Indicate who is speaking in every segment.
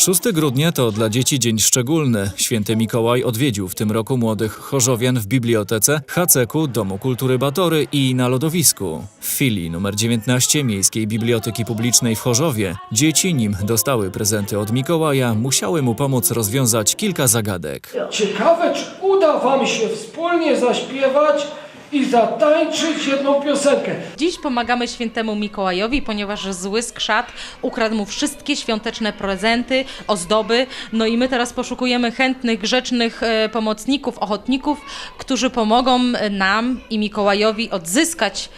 Speaker 1: 6 grudnia to dla dzieci dzień szczególny. Święty Mikołaj odwiedził w tym roku młodych chorzowian w bibliotece, HCK, Domu Kultury Batory i na lodowisku. W filii numer 19 Miejskiej Biblioteki Publicznej w Chorzowie dzieci, nim dostały prezenty od Mikołaja, musiały mu pomóc rozwiązać kilka zagadek.
Speaker 2: Ciekawe, czy uda Wam się wspólnie zaśpiewać i zatańczyć jedną piosenkę.
Speaker 3: Dziś pomagamy świętemu Mikołajowi, ponieważ zły skrzat ukradł mu wszystkie świąteczne prezenty, ozdoby. No i my teraz poszukujemy chętnych, grzecznych e, pomocników, ochotników, którzy pomogą nam i Mikołajowi odzyskać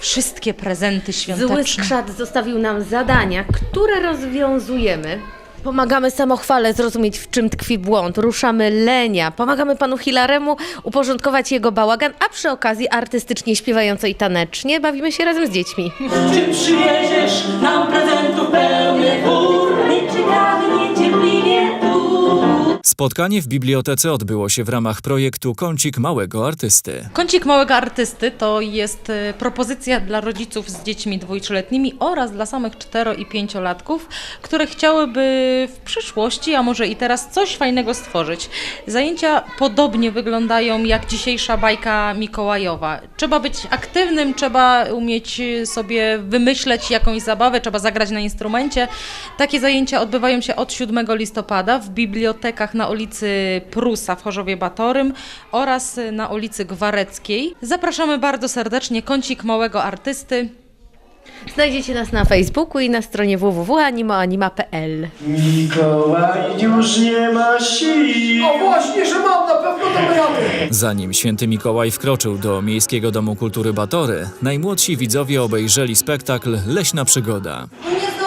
Speaker 3: wszystkie prezenty
Speaker 4: Zły
Speaker 3: świąteczne.
Speaker 4: skrzat zostawił nam zadania, które rozwiązujemy. Pomagamy samochwale zrozumieć, w czym tkwi błąd. Ruszamy lenia. Pomagamy panu Hilaremu uporządkować jego bałagan, a przy okazji artystycznie śpiewająco i tanecznie bawimy się razem z dziećmi.
Speaker 5: Czy przywieziesz nam prezentów pełny wór? I czy cierpliwie tu?
Speaker 1: Spotkanie w bibliotece odbyło się w ramach projektu Kącik Małego Artysty.
Speaker 3: Kącik Małego Artysty to jest e, propozycja dla rodziców z dziećmi dwójtrzyletnimi oraz dla samych cztero i pięciolatków, które chciałyby w przyszłości, a może i teraz coś fajnego stworzyć. Zajęcia podobnie wyglądają jak dzisiejsza bajka Mikołajowa. Trzeba być aktywnym, trzeba umieć sobie wymyśleć jakąś zabawę, trzeba zagrać na instrumencie. Takie zajęcia odbywają się od 7 listopada w bibliotekach na ulicy Prusa w Chorzowie Batorym oraz na ulicy Gwareckiej. Zapraszamy bardzo serdecznie Kącik Małego Artysty.
Speaker 4: Znajdziecie nas na Facebooku i na stronie www.animoanima.pl.
Speaker 6: Mikołaj już nie ma sił.
Speaker 2: O właśnie, że mam, na pewno dam radę.
Speaker 1: Zanim święty Mikołaj wkroczył do Miejskiego Domu Kultury Batory, najmłodsi widzowie obejrzeli spektakl Leśna Przygoda.
Speaker 7: Nie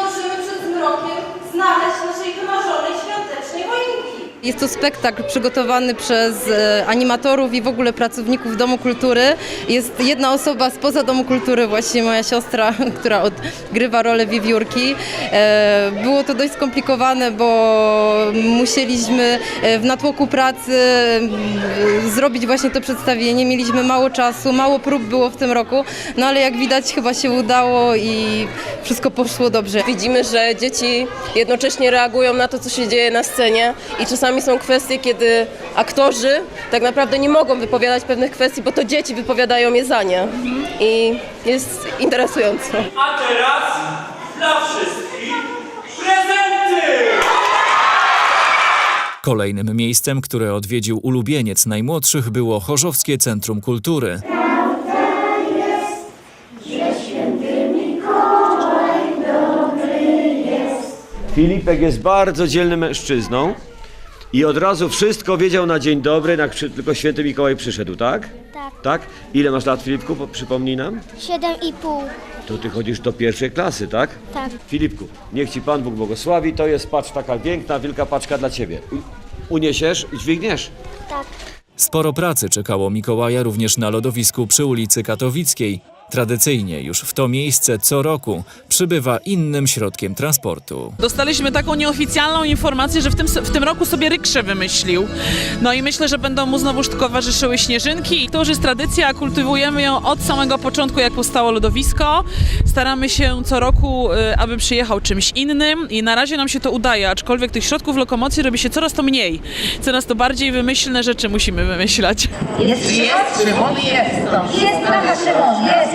Speaker 8: Jest to spektakl przygotowany przez e, animatorów i w ogóle pracowników Domu Kultury. Jest jedna osoba spoza Domu Kultury, właśnie moja siostra, która odgrywa rolę wiewiórki. E, Było to dość skomplikowane, bo musieliśmy e, w natłoku pracy zrobić właśnie to przedstawienie. Mieliśmy mało czasu, mało prób było w tym roku, no ale jak widać chyba się udało i wszystko poszło dobrze.
Speaker 9: Widzimy, że dzieci jednocześnie reagują na to, co się dzieje na scenie i czasami są kwestie, kiedy aktorzy tak naprawdę nie mogą wypowiadać pewnych kwestii, bo to dzieci wypowiadają je za nie. I jest interesująco.
Speaker 5: A teraz dla wszystkich prezenty!
Speaker 1: Kolejnym miejscem, które odwiedził ulubieniec najmłodszych było Chorzowskie Centrum Kultury.
Speaker 6: Filipek jest bardzo dzielnym mężczyzną i od razu wszystko wiedział na dzień dobry, jak przy, tylko święty Mikołaj przyszedł, tak?
Speaker 10: Tak.
Speaker 6: Tak? Ile masz lat, Filipku? Po- Przypomnij nam.
Speaker 10: Siedem i pół.
Speaker 6: To ty chodzisz do pierwszej klasy, tak?
Speaker 10: Tak.
Speaker 6: Filipku, niech ci Pan Bóg błogosławi. To jest, patrz, taka piękna, wielka paczka dla ciebie. U- Uniesiesz i dźwigniesz.
Speaker 10: Tak.
Speaker 1: Sporo pracy czekało Mikołaja również na lodowisku przy ulicy Katowickiej. Tradycyjnie już w to miejsce co roku przybywa innym środkiem transportu.
Speaker 11: Dostaliśmy taką nieoficjalną informację, że w tym, w tym roku sobie rykszę wymyślił. No i myślę, że będą mu znowuż towarzyszyły śnieżynki. To już jest tradycja, kultywujemy ją od samego początku, jak powstało lodowisko. Staramy się co roku, y, aby przyjechał czymś innym i na razie nam się to udaje, aczkolwiek tych środków lokomocji robi się coraz to mniej. Coraz to bardziej wymyślne rzeczy musimy wymyślać.
Speaker 7: Jest Szymon, jest to. Jest taka Szymon, jest.